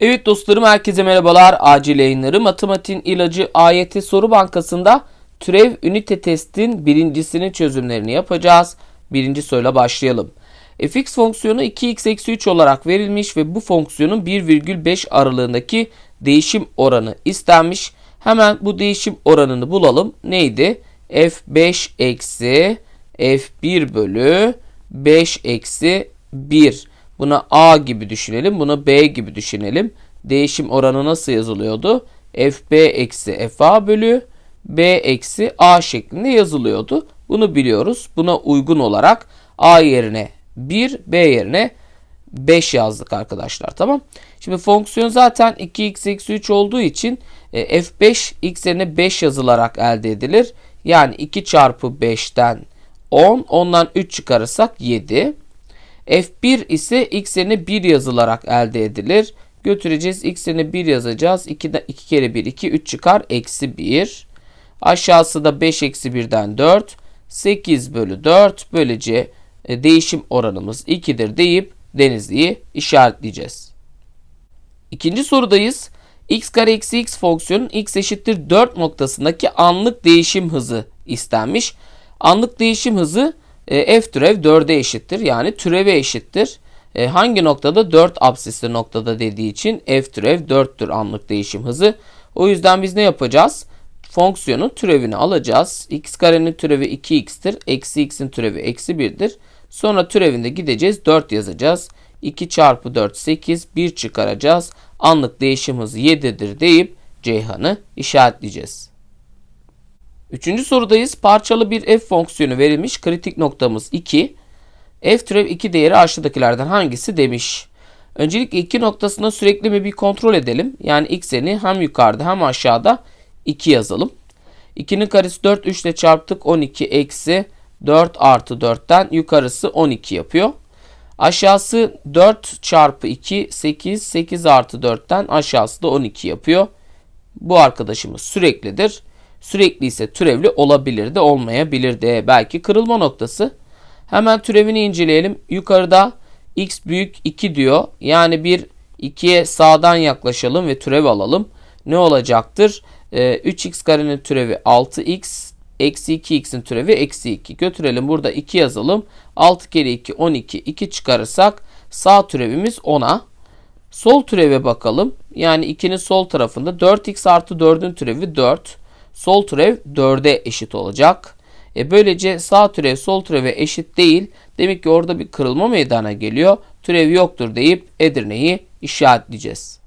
Evet dostlarım herkese merhabalar. Acil yayınları Matematiğin ilacı AYT soru bankasında türev ünite testin birincisinin çözümlerini yapacağız. Birinci soruyla başlayalım. fx fonksiyonu 2x eksi 3 olarak verilmiş ve bu fonksiyonun 1,5 aralığındaki değişim oranı istenmiş. Hemen bu değişim oranını bulalım. Neydi? f5 eksi f1 bölü 5 eksi 1. Buna A gibi düşünelim. Buna B gibi düşünelim. Değişim oranı nasıl yazılıyordu? FB eksi FA bölü B eksi A şeklinde yazılıyordu. Bunu biliyoruz. Buna uygun olarak A yerine 1, B yerine 5 yazdık arkadaşlar. Tamam. Şimdi fonksiyon zaten 2x eksi 3 olduğu için e, f5 x yerine 5 yazılarak elde edilir. Yani 2 çarpı 5'ten 10. Ondan 3 çıkarırsak 7. F1 ise x yerine 1 yazılarak elde edilir. Götüreceğiz. X yerine 1 yazacağız. 2, 2 kere 1 2 3 çıkar. Eksi 1. Aşağısı da 5 eksi 1'den 4. 8 bölü 4. Böylece e, değişim oranımız 2'dir deyip denizliği işaretleyeceğiz. İkinci sorudayız. x kare eksi x fonksiyonun x eşittir 4 noktasındaki anlık değişim hızı istenmiş. Anlık değişim hızı e, f türev 4'e eşittir. Yani türeve eşittir. E, hangi noktada? 4 absisli noktada dediği için f türev 4'tür anlık değişim hızı. O yüzden biz ne yapacağız? Fonksiyonun türevini alacağız. x karenin türevi 2x'tir. Eksi x'in türevi eksi 1'dir. Sonra türevinde gideceğiz. 4 yazacağız. 2 çarpı 4 8. 1 çıkaracağız. Anlık değişim hızı 7'dir deyip Ceyhan'ı işaretleyeceğiz. Üçüncü sorudayız. Parçalı bir f fonksiyonu verilmiş. Kritik noktamız 2. f türev 2 değeri aşağıdakilerden hangisi demiş. Öncelikle 2 noktasında sürekli mi bir kontrol edelim. Yani x'ini hem yukarıda hem aşağıda 2 yazalım. 2'nin karesi 4 3 ile çarptık 12 eksi 4 artı 4'ten yukarısı 12 yapıyor. Aşağısı 4 çarpı 2 8 8 artı 4'ten aşağısı da 12 yapıyor. Bu arkadaşımız süreklidir. Sürekli ise türevli olabilir de olmayabilir de belki kırılma noktası. Hemen türevini inceleyelim. Yukarıda x büyük 2 diyor. Yani bir 2'ye sağdan yaklaşalım ve türev alalım. Ne olacaktır? Ee, 3x karenin türevi 6x. Eksi 2x'in türevi eksi 2. Götürelim burada 2 yazalım. 6 kere 2 12. 2 çıkarırsak sağ türevimiz 10'a. Sol türeve bakalım. Yani 2'nin sol tarafında 4x artı 4'ün türevi 4. Sol türev 4'e eşit olacak. E böylece sağ türev sol türeve eşit değil. Demek ki orada bir kırılma meydana geliyor. Türev yoktur deyip Edirne'yi işaretleyeceğiz.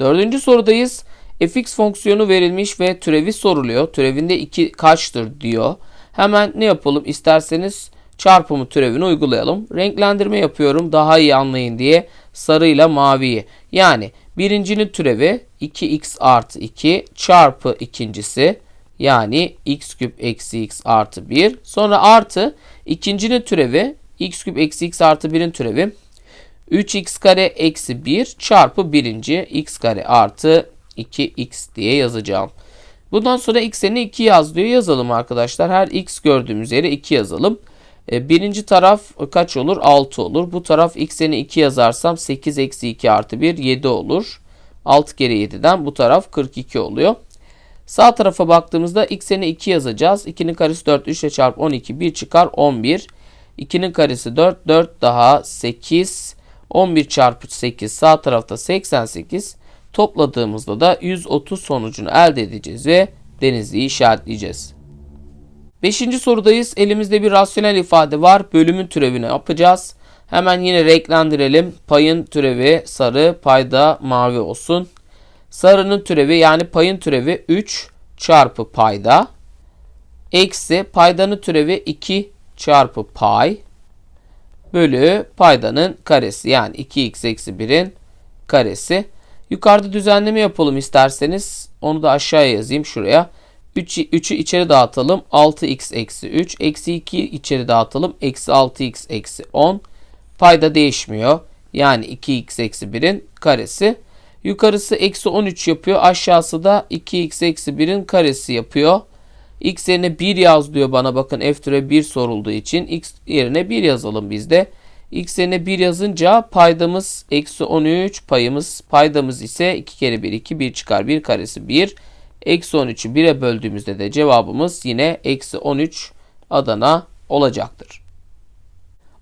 Dördüncü sorudayız. fx fonksiyonu verilmiş ve türevi soruluyor. Türevinde 2 kaçtır diyor. Hemen ne yapalım isterseniz çarpımı türevini uygulayalım. Renklendirme yapıyorum daha iyi anlayın diye sarıyla maviyi. Yani birincinin türevi 2x artı 2 çarpı ikincisi yani x küp eksi x artı 1. Sonra artı ikincinin türevi x küp eksi x artı 1'in türevi 3x kare eksi 1 çarpı birinci x kare artı 2x diye yazacağım. Bundan sonra x'ini 2 yaz diyor. Yazalım arkadaşlar. Her x gördüğümüz yere 2 yazalım. E, birinci taraf kaç olur? 6 olur. Bu taraf x'ini 2 yazarsam 8 eksi 2 artı 1 7 olur. 6 kere 7'den bu taraf 42 oluyor. Sağ tarafa baktığımızda x'ini 2 yazacağız. 2'nin karesi 4 3 ile çarp 12 1 çıkar 11. 2'nin karesi 4 4 daha 8 11 çarpı 8 sağ tarafta 88 topladığımızda da 130 sonucunu elde edeceğiz ve denizliği işaretleyeceğiz. Beşinci sorudayız. Elimizde bir rasyonel ifade var. Bölümün türevini yapacağız. Hemen yine renklendirelim. Payın türevi sarı, payda mavi olsun. Sarının türevi yani payın türevi 3 çarpı payda. Eksi paydanın türevi 2 çarpı pay. Bölü paydanın karesi yani 2x eksi 1'in karesi. Yukarıda düzenleme yapalım isterseniz. Onu da aşağıya yazayım şuraya. 3'ü 3'ü içeri dağıtalım. 6x eksi 3. Eksi 2 içeri dağıtalım. Eksi 6x eksi 10. Payda değişmiyor. Yani 2x eksi 1'in karesi. Yukarısı eksi 13 yapıyor. Aşağısı da 2x eksi 1'in karesi yapıyor. x yerine 1 yaz diyor bana bakın f türe 1 sorulduğu için x yerine 1 yazalım biz de. x yerine 1 yazınca paydamız eksi 13 payımız paydamız ise 2 kere 1 2 1 çıkar 1 karesi 1 eksi 13'ü 1'e böldüğümüzde de cevabımız yine eksi 13 Adana olacaktır.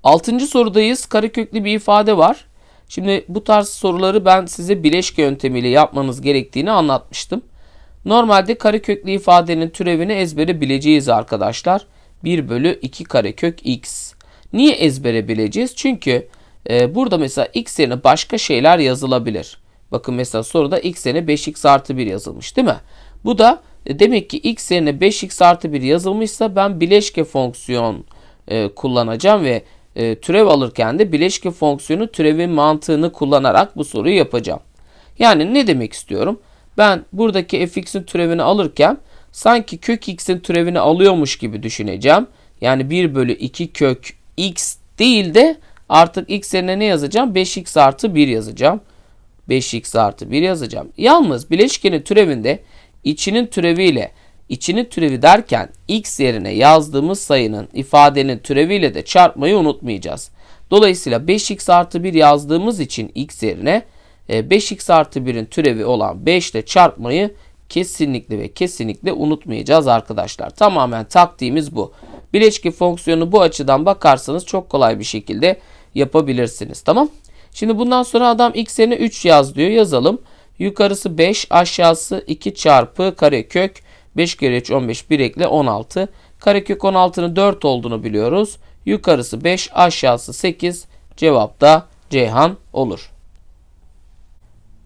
Altıncı sorudayız. Kareköklü bir ifade var. Şimdi bu tarz soruları ben size bileşke yöntemiyle yapmanız gerektiğini anlatmıştım. Normalde kareköklü ifadenin türevini ezbere bileceğiz arkadaşlar. 1 bölü 2 karekök x. Niye ezbere bileceğiz? Çünkü e, burada mesela x yerine başka şeyler yazılabilir. Bakın mesela soruda x yerine 5x artı 1 yazılmış değil mi? Bu da e, demek ki x yerine 5x artı 1 yazılmışsa ben bileşke fonksiyon e, kullanacağım ve e, türev alırken de bileşke fonksiyonu türevin mantığını kullanarak bu soruyu yapacağım. Yani ne demek istiyorum? Ben buradaki fx'in türevini alırken sanki kök x'in türevini alıyormuş gibi düşüneceğim. Yani 1 bölü 2 kök x değil de artık x yerine ne yazacağım? 5x artı 1 yazacağım. 5x artı 1 yazacağım. Yalnız bileşkenin türevinde içinin türeviyle içinin türevi derken x yerine yazdığımız sayının ifadenin türeviyle de çarpmayı unutmayacağız. Dolayısıyla 5x artı 1 yazdığımız için x yerine 5x e, artı 1'in türevi olan 5 ile çarpmayı kesinlikle ve kesinlikle unutmayacağız arkadaşlar. Tamamen taktiğimiz bu. Bileşki fonksiyonu bu açıdan bakarsanız çok kolay bir şekilde yapabilirsiniz. Tamam. Şimdi bundan sonra adam x yerine 3 yaz diyor. Yazalım. Yukarısı 5 aşağısı 2 çarpı karekök 5 kere 3 15 1 ekle 16. Karekök 16'nın 4 olduğunu biliyoruz. Yukarısı 5 aşağısı 8 cevap da Ceyhan olur.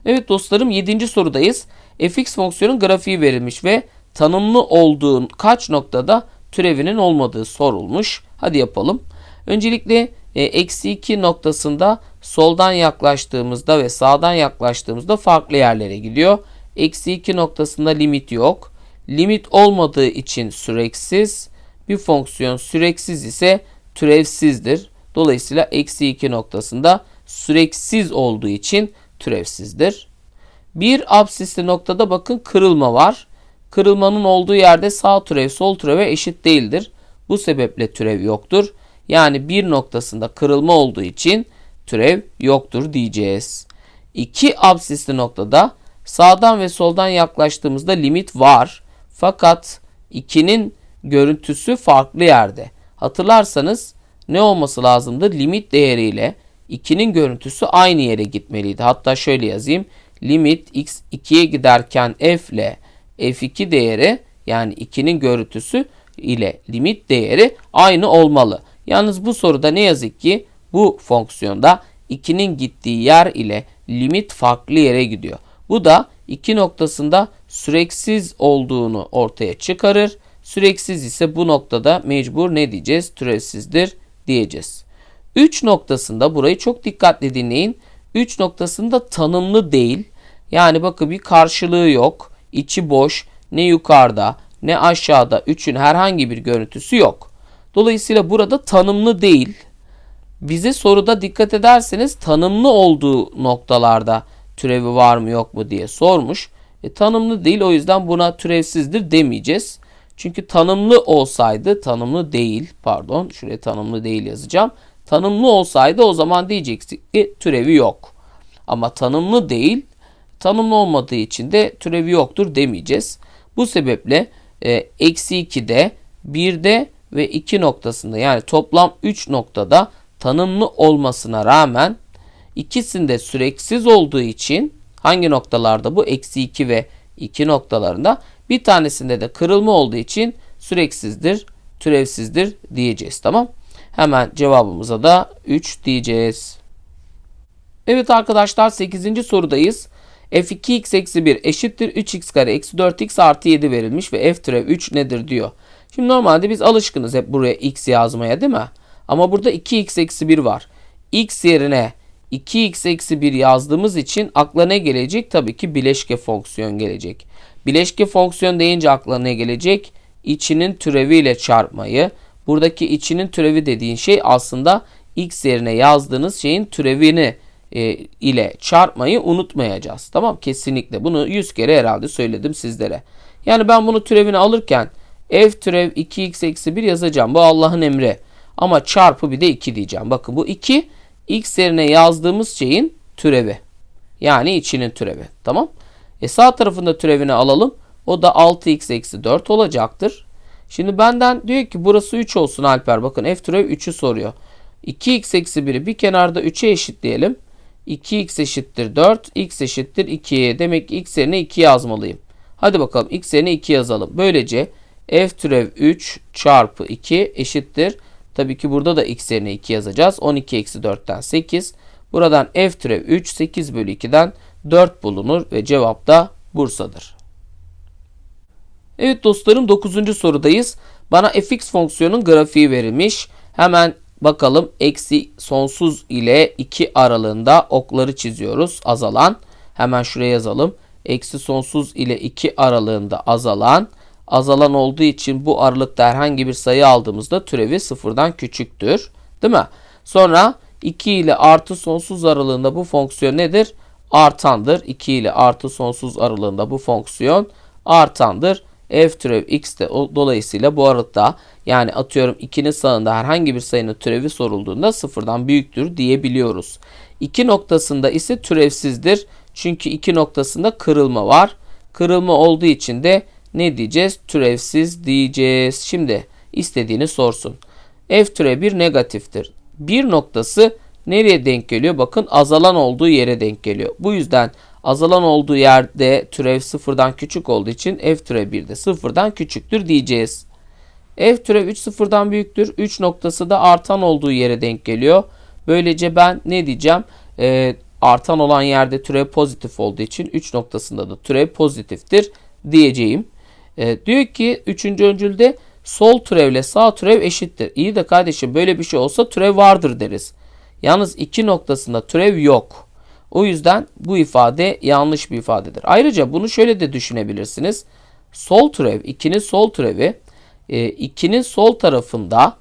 Evet dostlarım 7. sorudayız. fx fonksiyonun grafiği verilmiş ve tanımlı olduğu kaç noktada türevinin olmadığı sorulmuş. Hadi yapalım. Öncelikle e, eksi 2 noktasında soldan yaklaştığımızda ve sağdan yaklaştığımızda farklı yerlere gidiyor. Eksi 2 noktasında limit yok. Limit olmadığı için süreksiz. Bir fonksiyon süreksiz ise türevsizdir. Dolayısıyla eksi 2 noktasında süreksiz olduğu için türevsizdir. Bir absisli noktada bakın kırılma var. Kırılmanın olduğu yerde sağ türev sol türeve eşit değildir. Bu sebeple türev yoktur. Yani bir noktasında kırılma olduğu için türev yoktur diyeceğiz. İki absisli noktada sağdan ve soldan yaklaştığımızda limit var. Fakat 2'nin görüntüsü farklı yerde. Hatırlarsanız ne olması lazımdı? Limit değeriyle 2'nin görüntüsü aynı yere gitmeliydi. Hatta şöyle yazayım. Limit x 2'ye giderken f ile f2 değeri yani 2'nin görüntüsü ile limit değeri aynı olmalı. Yalnız bu soruda ne yazık ki bu fonksiyonda 2'nin gittiği yer ile limit farklı yere gidiyor. Bu da 2 noktasında süreksiz olduğunu ortaya çıkarır. Süreksiz ise bu noktada mecbur ne diyeceğiz? Türevsizdir diyeceğiz. 3 noktasında burayı çok dikkatli dinleyin. 3 noktasında tanımlı değil. Yani bakın bir karşılığı yok. İçi boş. Ne yukarıda ne aşağıda 3'ün herhangi bir görüntüsü yok. Dolayısıyla burada tanımlı değil. Bize soruda dikkat ederseniz tanımlı olduğu noktalarda türevi var mı yok mu diye sormuş. E, tanımlı değil o yüzden buna türevsizdir demeyeceğiz. Çünkü tanımlı olsaydı tanımlı değil pardon şuraya tanımlı değil yazacağım. Tanımlı olsaydı o zaman diyecektik ki türevi yok. Ama tanımlı değil tanımlı olmadığı için de türevi yoktur demeyeceğiz. Bu sebeple e, eksi 2'de 1'de ve 2 noktasında yani toplam 3 noktada tanımlı olmasına rağmen ikisinde süreksiz olduğu için hangi noktalarda bu? Eksi 2 ve 2 noktalarında bir tanesinde de kırılma olduğu için süreksizdir, türevsizdir diyeceğiz. Tamam. Hemen cevabımıza da 3 diyeceğiz. Evet arkadaşlar 8. sorudayız. f2x eksi 1 eşittir 3x kare eksi 4x artı 7 verilmiş ve f türev 3 nedir diyor. Şimdi normalde biz alışkınız hep buraya x yazmaya değil mi? Ama burada 2x eksi 1 var. x yerine 2x eksi 1 yazdığımız için akla ne gelecek? Tabii ki bileşke fonksiyon gelecek. Bileşke fonksiyon deyince akla ne gelecek? İçinin türeviyle çarpmayı. Buradaki içinin türevi dediğin şey aslında x yerine yazdığınız şeyin türevini e, ile çarpmayı unutmayacağız. Tamam kesinlikle bunu 100 kere herhalde söyledim sizlere. Yani ben bunu türevini alırken f türev 2x eksi 1 yazacağım. Bu Allah'ın emri. Ama çarpı bir de 2 diyeceğim. Bakın bu 2 x yerine yazdığımız şeyin türevi. Yani içinin türevi. Tamam. E sağ tarafında türevini alalım. O da 6x eksi 4 olacaktır. Şimdi benden diyor ki burası 3 olsun Alper. Bakın f türev 3'ü soruyor. 2x eksi 1'i bir kenarda 3'e eşitleyelim. 2x eşittir 4, x eşittir 2. Demek ki x yerine 2 yazmalıyım. Hadi bakalım x yerine 2 yazalım. Böylece f türev 3 çarpı 2 eşittir. Tabii ki burada da x yerine 2 yazacağız. 12 eksi 4'ten 8. Buradan f türev 3 8 bölü 2'den 4 bulunur ve cevap da Bursa'dır. Evet dostlarım 9. sorudayız. Bana fx fonksiyonun grafiği verilmiş. Hemen bakalım eksi sonsuz ile 2 aralığında okları çiziyoruz. Azalan. Hemen şuraya yazalım. Eksi sonsuz ile 2 aralığında azalan. Azalan olduğu için bu aralıkta herhangi bir sayı aldığımızda türevi sıfırdan küçüktür. Değil mi? Sonra 2 ile artı sonsuz aralığında bu fonksiyon nedir? Artandır. 2 ile artı sonsuz aralığında bu fonksiyon artandır f türev x de dolayısıyla bu aralıkta yani atıyorum 2'nin sağında herhangi bir sayının türevi sorulduğunda sıfırdan büyüktür diyebiliyoruz. 2 noktasında ise türevsizdir. Çünkü 2 noktasında kırılma var. Kırılma olduğu için de ne diyeceğiz? Türevsiz diyeceğiz. Şimdi istediğini sorsun. F türev 1 negatiftir. Bir noktası nereye denk geliyor? Bakın azalan olduğu yere denk geliyor. Bu yüzden azalan olduğu yerde türev sıfırdan küçük olduğu için f türev 1 de sıfırdan küçüktür diyeceğiz. f türev 3 sıfırdan büyüktür. 3 noktası da artan olduğu yere denk geliyor. Böylece ben ne diyeceğim? Ee, artan olan yerde türev pozitif olduğu için 3 noktasında da türev pozitiftir diyeceğim. Ee, diyor ki 3. öncülde sol türevle sağ türev eşittir. İyi de kardeşim böyle bir şey olsa türev vardır deriz. Yalnız iki noktasında türev yok. O yüzden bu ifade yanlış bir ifadedir. Ayrıca bunu şöyle de düşünebilirsiniz. Sol türev, 2'nin sol türevi 2'nin e, sol tarafında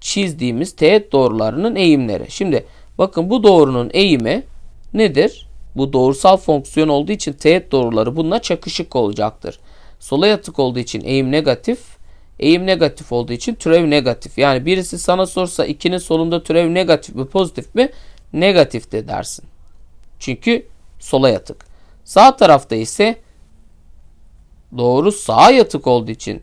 çizdiğimiz teğet doğrularının eğimleri. Şimdi bakın bu doğrunun eğimi nedir? Bu doğrusal fonksiyon olduğu için teğet doğruları bununla çakışık olacaktır. Sola yatık olduğu için eğim negatif, eğim negatif olduğu için türev negatif. Yani birisi sana sorsa 2'nin solunda türev negatif mi pozitif mi? Negatif de dersin. Çünkü sola yatık. Sağ tarafta ise doğru sağa yatık olduğu için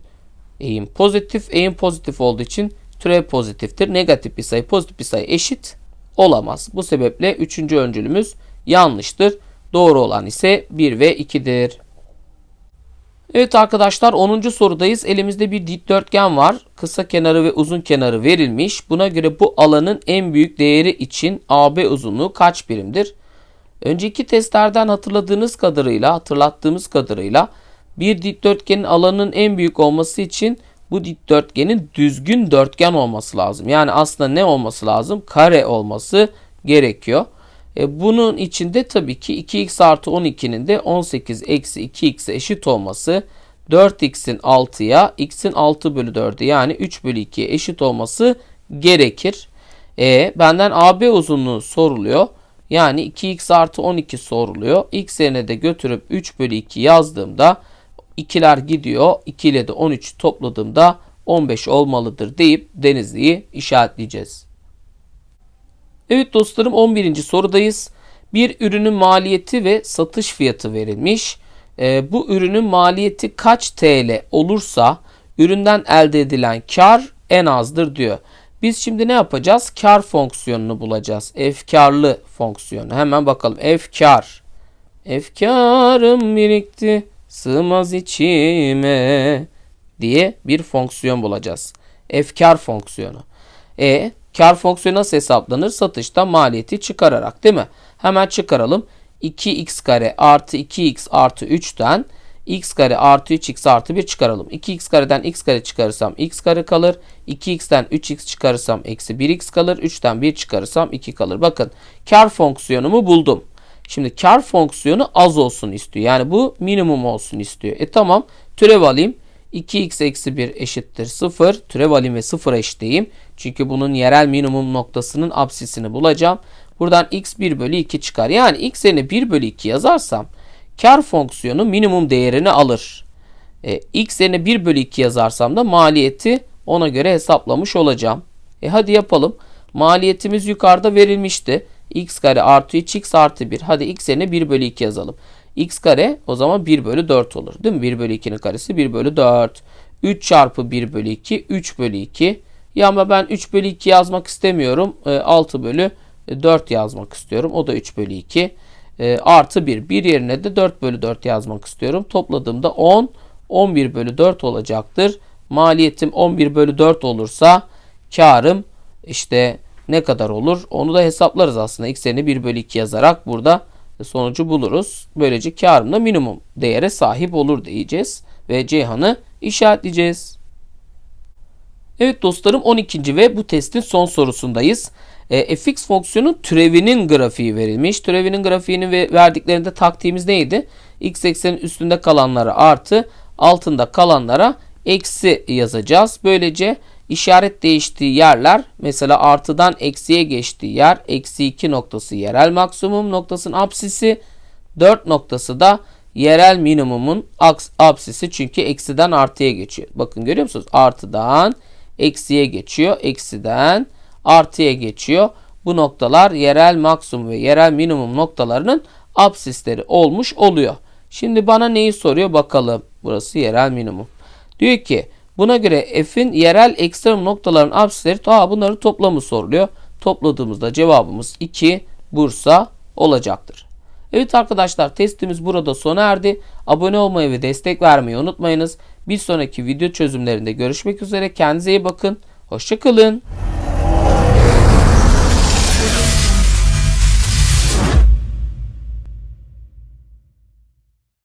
eğim pozitif, eğim pozitif olduğu için türev pozitiftir. Negatif bir sayı, pozitif bir sayı eşit olamaz. Bu sebeple üçüncü öncülümüz yanlıştır. Doğru olan ise 1 ve 2'dir. Evet arkadaşlar 10. sorudayız. Elimizde bir dikdörtgen var. Kısa kenarı ve uzun kenarı verilmiş. Buna göre bu alanın en büyük değeri için AB uzunluğu kaç birimdir? Önceki testlerden hatırladığınız kadarıyla, hatırlattığımız kadarıyla bir dikdörtgenin alanının en büyük olması için bu dikdörtgenin düzgün dörtgen olması lazım. Yani aslında ne olması lazım? Kare olması gerekiyor. E bunun içinde tabii ki 2x artı 12'nin de 18 eksi 2x'e eşit olması 4x'in 6'ya x'in 6 bölü 4'e yani 3 bölü 2'ye eşit olması gerekir. E, benden AB uzunluğu soruluyor. Yani 2x artı 12 soruluyor. X yerine de götürüp 3 bölü 2 yazdığımda 2'ler gidiyor. 2 ile de 13 topladığımda 15 olmalıdır deyip Denizli'yi işaretleyeceğiz. Evet dostlarım 11. sorudayız. Bir ürünün maliyeti ve satış fiyatı verilmiş. E, bu ürünün maliyeti kaç TL olursa üründen elde edilen kar en azdır diyor. Biz şimdi ne yapacağız? Kar fonksiyonunu bulacağız. Efkarlı fonksiyonu. Hemen bakalım. Efkar. Efkarım birikti sığmaz içime diye bir fonksiyon bulacağız. Efkar fonksiyonu. E kar fonksiyonu nasıl hesaplanır? Satışta maliyeti çıkararak değil mi? Hemen çıkaralım. 2x kare artı 2x artı 3'ten x kare artı 3x artı 1 çıkaralım. 2x kareden x kare çıkarırsam x kare kalır. 2x'ten 3x çıkarırsam eksi 1x kalır. 3'ten 1 çıkarırsam 2 kalır. Bakın kar fonksiyonumu buldum. Şimdi kar fonksiyonu az olsun istiyor. Yani bu minimum olsun istiyor. E tamam türev alayım. 2x eksi 1 eşittir 0. Türev alayım ve 0 eşitleyeyim. Çünkü bunun yerel minimum noktasının absisini bulacağım. Buradan x 1 bölü 2 çıkar. Yani x yerine 1 bölü 2 yazarsam kar fonksiyonu minimum değerini alır. E, x yerine 1 bölü 2 yazarsam da maliyeti ona göre hesaplamış olacağım. E hadi yapalım. Maliyetimiz yukarıda verilmişti. x kare artı 3x artı 1. Hadi x yerine 1 bölü 2 yazalım. x kare o zaman 1 bölü 4 olur. Değil mi? 1 bölü 2'nin karesi 1 bölü 4. 3 çarpı 1 bölü 2 3 bölü 2. Ya ama ben 3 bölü 2 yazmak istemiyorum. E, 6 bölü 4 yazmak istiyorum. O da 3 bölü 2. E, artı 1. 1 yerine de 4 bölü 4 yazmak istiyorum. Topladığımda 10. 11 bölü 4 olacaktır. Maliyetim 11 bölü 4 olursa karım işte ne kadar olur? Onu da hesaplarız aslında. X yerine 1 bölü 2 yazarak burada sonucu buluruz. Böylece karım da minimum değere sahip olur diyeceğiz. Ve Ceyhan'ı işaretleyeceğiz. Evet dostlarım 12. ve bu testin son sorusundayız. E, fx fonksiyonun türevinin grafiği verilmiş. Türevinin grafiğini ve verdiklerinde taktiğimiz neydi? x eksenin üstünde kalanlara artı altında kalanlara eksi yazacağız. Böylece işaret değiştiği yerler mesela artıdan eksiye geçtiği yer eksi 2 noktası yerel maksimum noktasının apsisi 4 noktası da yerel minimumun aks- apsisi çünkü eksiden artıya geçiyor. Bakın görüyor musunuz? Artıdan eksiye geçiyor. Eksiden artıya geçiyor. Bu noktalar yerel maksimum ve yerel minimum noktalarının apsisleri olmuş oluyor. Şimdi bana neyi soruyor bakalım. Burası yerel minimum. Diyor ki buna göre f'in yerel ekstrem noktaların apsisleri ta bunları toplamı soruluyor. Topladığımızda cevabımız 2 Bursa olacaktır. Evet arkadaşlar testimiz burada sona erdi. Abone olmayı ve destek vermeyi unutmayınız. Bir sonraki video çözümlerinde görüşmek üzere. Kendinize iyi bakın. Hoşçakalın.